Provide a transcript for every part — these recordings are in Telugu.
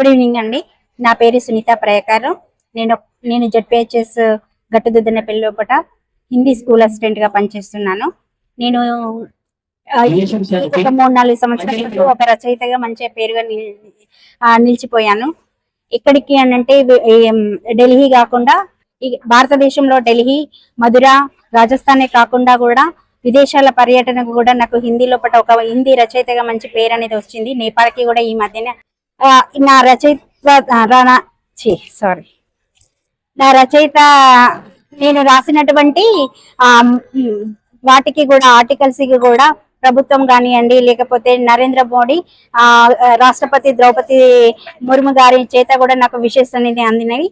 గుడ్ ఈవినింగ్ అండి. నా పేరు సునీత ప్రయాకారం. నేను నేను జడ్పిహెచ్ఎస్ గట్టుదుద్దన పెళ్ళి లోపల హిందీ స్కూల్ అసిస్టెంట్గా పనిచేస్తున్నాను. నేను ఒక మూడు నాలుగు సంవత్సరాల ముందు ఒక రచయితగా మంచి పేరుగా నిలిచిపోయాను. ఎక్కడికి అని అంటే ఢిల్లీ కాకుండా భారతదేశంలో ఢిల్లీ మధుర రాజస్థానే కాకుండా కూడా విదేశాల పర్యటనకు కూడా నాకు హిందీ లోపల ఒక హిందీ రచయితగా మంచి పేరు అనేది వచ్చింది. నేపాల్కి కూడా ఈ మధ్యన నా రచయిత సారీ నా రచయిత నేను రాసినటువంటి ఆ వాటికి కూడా ఆర్టికల్స్కి కూడా ప్రభుత్వం కానివ్వండి లేకపోతే నరేంద్ర మోడీ ఆ రాష్ట్రపతి ద్రౌపది ముర్ము గారి చేత కూడా నాకు విషెస్ అనేది అందినవి.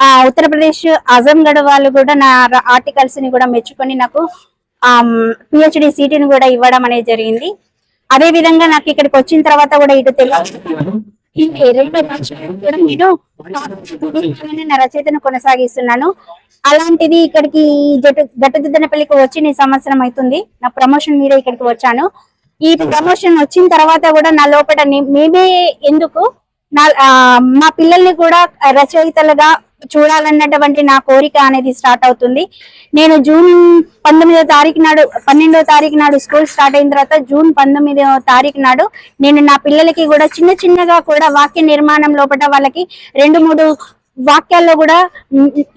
ఆ ఉత్తరప్రదేశ్ అజంగఢ్ వాళ్ళు కూడా నా ఆర్టికల్స్ని కూడా మెచ్చుకొని నాకు ఆ పిహెచ్డి సీటుని కూడా ఇవ్వడం అనేది జరిగింది. అదే విధంగా నాకు ఇక్కడికి వచ్చిన తర్వాత కూడా ఇటు తెలుగు ఈ నేను నా రచయితను కొనసాగిస్తున్నాను. అలాంటిది ఇక్కడికి జట్టు గట్టుదిద్దనపల్లికి వచ్చి నేను సంవత్సరం అవుతుంది. నా ప్రమోషన్ మీద ఇక్కడికి వచ్చాను. ఈ ప్రమోషన్ వచ్చిన తర్వాత కూడా నా లోపల మేమే ఎందుకు మా పిల్లల్ని కూడా రచయితలుగా చూడాలన్నటువంటి నా కోరిక అనేది స్టార్ట్ అవుతుంది. నేను జూన్ పంతొమ్మిదో తారీఖు నాడు పన్నెండో తారీఖు నాడు స్కూల్ స్టార్ట్ అయిన తర్వాత జూన్ పంతొమ్మిదో తారీఖు నాడు నేను నా పిల్లలకి కూడా చిన్న చిన్నగా కూడా వాక్య నిర్మాణం లోపల వాళ్ళకి రెండు మూడు వాక్యాల్లో కూడా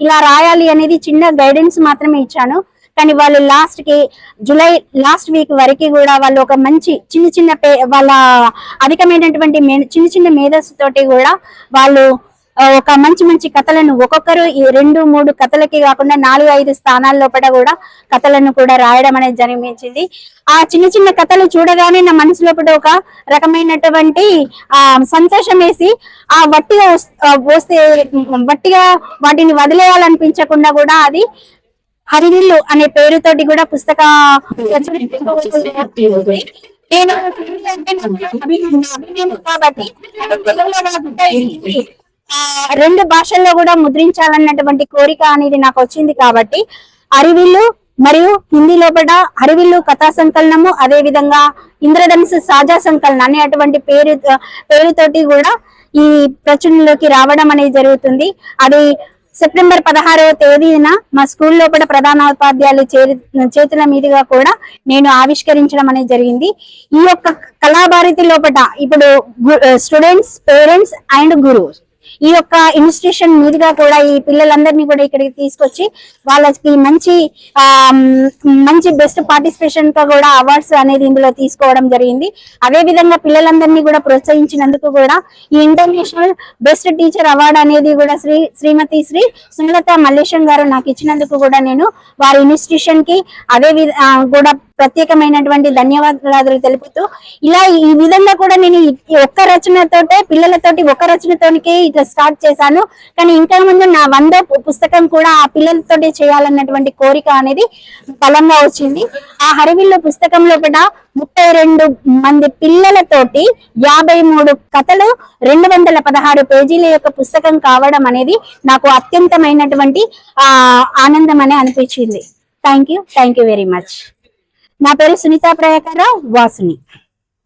ఇలా రాయాలి అనేది చిన్న గైడెన్స్ మాత్రమే ఇచ్చాను. కానీ వాళ్ళు లాస్ట్కి జూలై లాస్ట్ వీక్ వరకు కూడా వాళ్ళు ఒక మంచి చిన్న చిన్న పే- వాళ్ళ అధికమైనటువంటి మే- చిన్న చిన్న మేధస్సు తోటి కూడా వాళ్ళు ఒక మంచి మంచి కథలను ఒక్కొక్కరు ఈ రెండు మూడు కథలకి కాకుండా నాలుగు ఐదు స్థానాల లోపల కూడా కథలను కూడా రాయడం అనేది జన్మించింది ఆ చిన్న చిన్న కథలు చూడగానే నా మనసు లోపల ఒక రకమైనటువంటి ఆ సంతోషం వేసి ఆ వట్టిగా వస్తే వట్టిగా వాటిని వదిలేయాలనిపించకుండా కూడా అది హరివిల్లు అనే పేరుతోటి కూడా పుస్తక నేను కాబట్టి ఆ, రెండు భాషల్లో కూడా ముద్రించాలన్నటువంటి కోరిక అనేది నాకు వచ్చింది కాబట్టి అరివిల్లు మరియు హిందీ లోపల అరివిల్లు కథా సంకలనము అదే విధంగా ఇంద్రధనుసు సాజా సంకలనం అనేటువంటి పేరు పేరుతోటి కూడా ఈ ప్రచురణలోకి రావడం అనేది జరుగుతుంది. అది సెప్టెంబర్ పదహారవ తేదీన మా స్కూల్ లోపల ప్రధానోపాధ్యాయులు చేరి చేతుల మీదుగా కూడా నేను ఆవిష్కరించడం అనేది జరిగింది. ఈ యొక్క కళాభారతి లోపల ఇప్పుడు స్టూడెంట్స్ పేరెంట్స్ అండ్ గురువు ఈ యొక్క ఇన్స్టిట్యూషన్ మీదుగా కూడా ఈ పిల్లలందరినీ కూడా ఇక్కడికి తీసుకొచ్చి వాళ్ళకి మంచి ఆ మంచి బెస్ట్ పార్టిసిపేషన్గా కూడా అవార్డ్స్ అనేది ఇందులో తీసుకోవడం జరిగింది. అదే విధంగా పిల్లలందరినీ కూడా ప్రోత్సహించినందుకు కూడా ఈ ఇంటర్నేషనల్ బెస్ట్ టీచర్ అవార్డు అనేది కూడా శ్రీ శ్రీమతి శ్రీ సుమలత మల్లేశం గారు నాకు ఇచ్చినందుకు కూడా నేను వారి ఇన్స్టిట్యూషన్కి అదే విధ- కూడా ప్రత్యేకమైనటువంటి ధన్యవాదాలు తెలుపుతూ ఇలా ఈ విధంగా కూడా నేను ఒక్క రచనతోటే పిల్లలతోటి ఒక రచనతోనికే ఇట్లా స్టార్ట్ చేశాను. కానీ ఇంకా ముందు నా వంద పుస్తకం కూడా ఆ పిల్లలతోటి చేయాలన్నటువంటి కోరిక అనేది బలంగా వచ్చింది. ఆ హరివిల్లు పుస్తకంలో కూడా ముప్పై రెండు మంది పిల్లలతోటి యాభై మూడు కథలు రెండు వందల పదహారు పేజీల యొక్క పుస్తకం కావడం అనేది నాకు అత్యంతమైనటువంటి ఆ ఆనందం అని అనిపించింది. Thank you thank you very much నా పేరు సునీత ప్రయాకర వాసుని.